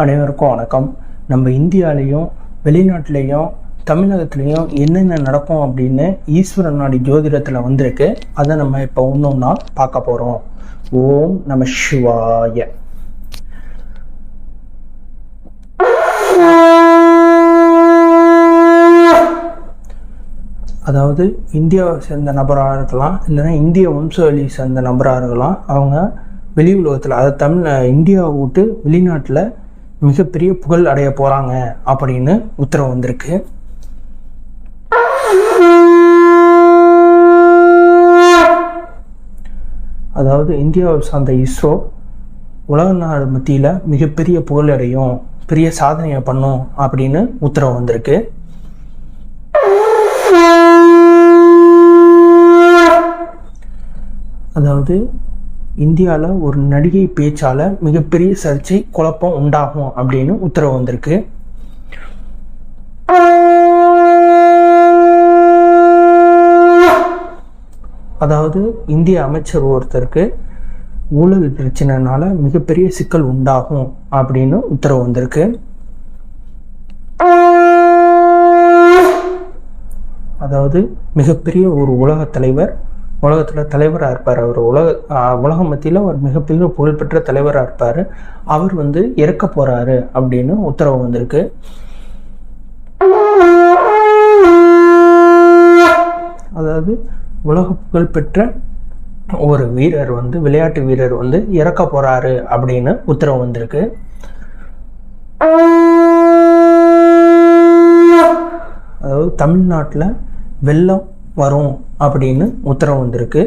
அனைவருக்கும் வணக்கம். நம்ம இந்தியாலேயும் வெளிநாட்டிலையும் தமிழகத்துலேயும் என்னென்ன நடக்கும் அப்படின்னு ஈஸ்வரன் நாடி ஜோதிடத்தில் வந்திருக்கு. அதை நம்ம இப்போ ஒன்றொன்னா பார்க்க போகிறோம் ஓம் நம சிவாய. அதாவது இந்தியாவை சேர்ந்த நபராக இருக்கலாம் இல்லைன்னா இந்திய வம்சவழி சேர்ந்த நபராக இருக்கலாம். அவங்க வெளி உலகத்தில் அதை தமிழ் இந்தியாவை விட்டு வெளிநாட்டில் மிகப்பெரிய புகழ் அடைய போகிறாங்க அப்படின்னு உத்தரவு வந்திருக்கு. அதாவது இந்தியாவை சார்ந்த இஸ்ரோ உலக நாடு மத்தியில் மிகப்பெரிய புகழ் அடையும் பெரிய சாதனையை பண்ணும் அப்படின்னு உத்தரவு வந்திருக்கு. அதாவது இந்தியாவில் ஒரு நடிகை பேச்சால் மிகப்பெரிய சர்ச்சை குழப்பம் உண்டாகும் அப்படின்னு உத்தரவு வந்திருக்கு. அதாவது இந்திய அமைச்சர் ஒருத்தருக்கு ஊழல் பிரச்சனைனால மிகப்பெரிய சிக்கல் உண்டாகும் அப்படின்னு உத்தரவு வந்திருக்கு. அதாவது மிகப்பெரிய ஒரு உலக தலைவர் உலகத்தில் தலைவராக இருப்பார் அவர். உலக உலக மத்தியில் ஒரு மிகப்பெரிய புகழ்பெற்ற தலைவராக இருப்பார். அவர் வந்து இறக்க போகிறாரு அப்படின்னு உத்தரவு வந்திருக்கு. அதாவது உலக புகழ்பெற்ற ஒரு வீரர் வந்து விளையாட்டு வீரர் வந்து இறக்க போகிறாரு அப்படின்னு உத்தரவு வந்திருக்கு. அதாவது தமிழ்நாட்டில் வெள்ளம் வரும் அப்படின்னு உத்தரவு வந்திருக்கு.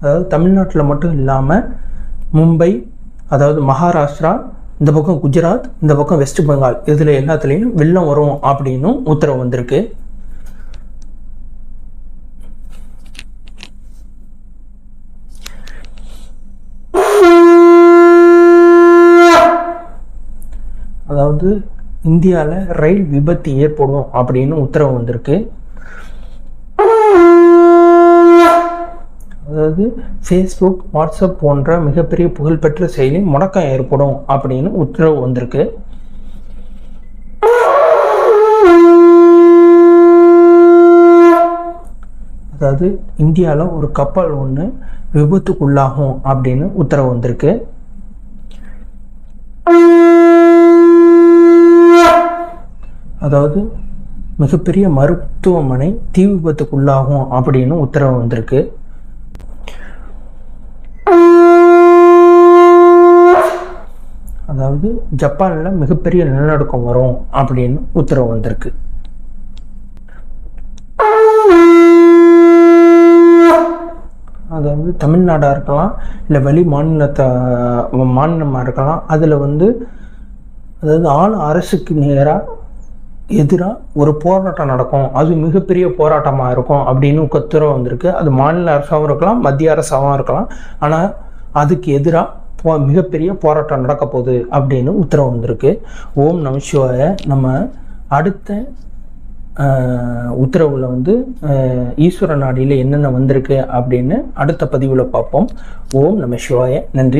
அதாவது தமிழ்நாட்டில் மட்டும் இல்லாமல் மும்பை அதாவது மகாராஷ்டிரா இந்த பக்கம் குஜராத் இந்த பக்கம் வெஸ்ட் பெங்கால் இதில் எல்லாத்துலேயும் வெள்ளம் வரும் அப்படின்னும் உத்தரவு வந்திருக்கு. அதாவது இந்தியாவில் ரயில் விபத்து ஏற்படும் அப்படின்னு உத்தரவு வந்திருக்கு. அதாவது ஃபேஸ்புக் வாட்ஸ்அப் போன்ற மிகப்பெரிய புகழ்பெற்ற செயலி முடக்கம் ஏற்படும் அப்படின்னு உத்தரவு வந்திருக்கு. அதாவது இந்தியாவில் ஒரு கப்பல் ஒன்று விபத்துக்குள்ளாகும் அப்படின்னு உத்தரவு வந்திருக்கு. அதாவது மிகப்பெரிய மருத்துவமனை தீ விபத்துக்குள்ளாகும் அப்படின்னு உத்தரவு வந்திருக்கு. அதாவது ஜப்பானில் மிகப்பெரிய நிலநடுக்கம் வரும் அப்படின்னு உத்தரவு வந்திருக்கு. அதாவது தமிழ்நாடாக இருக்கலாம் இல்லை வெளி மாநிலத்தை மாநிலமாக இருக்கலாம் அதில் வந்து அதாவது ஆள் அரசுக்கு நேராக எதிராக ஒரு போராட்டம் நடக்கும். அது மிகப்பெரிய போராட்டமாக இருக்கும் அப்படின்னு உத்தரவு வந்திருக்கு. அது மாநில அரசாகவும் இருக்கலாம் மத்திய அரசாகவும் இருக்கலாம். ஆனால் அதுக்கு எதிராக போ மிகப்பெரிய போராட்டம் நடக்க போகுது அப்படின்னு உத்தரவு வந்திருக்கு. ஓம் நம சிவாய. நம்ம அடுத்த உத்தரவில் வந்து ஈஸ்வர நாடியில் என்னென்ன வந்திருக்கு அப்படின்னு அடுத்த பதிவில் பார்ப்போம். ஓம் நம சிவாய. நன்றி.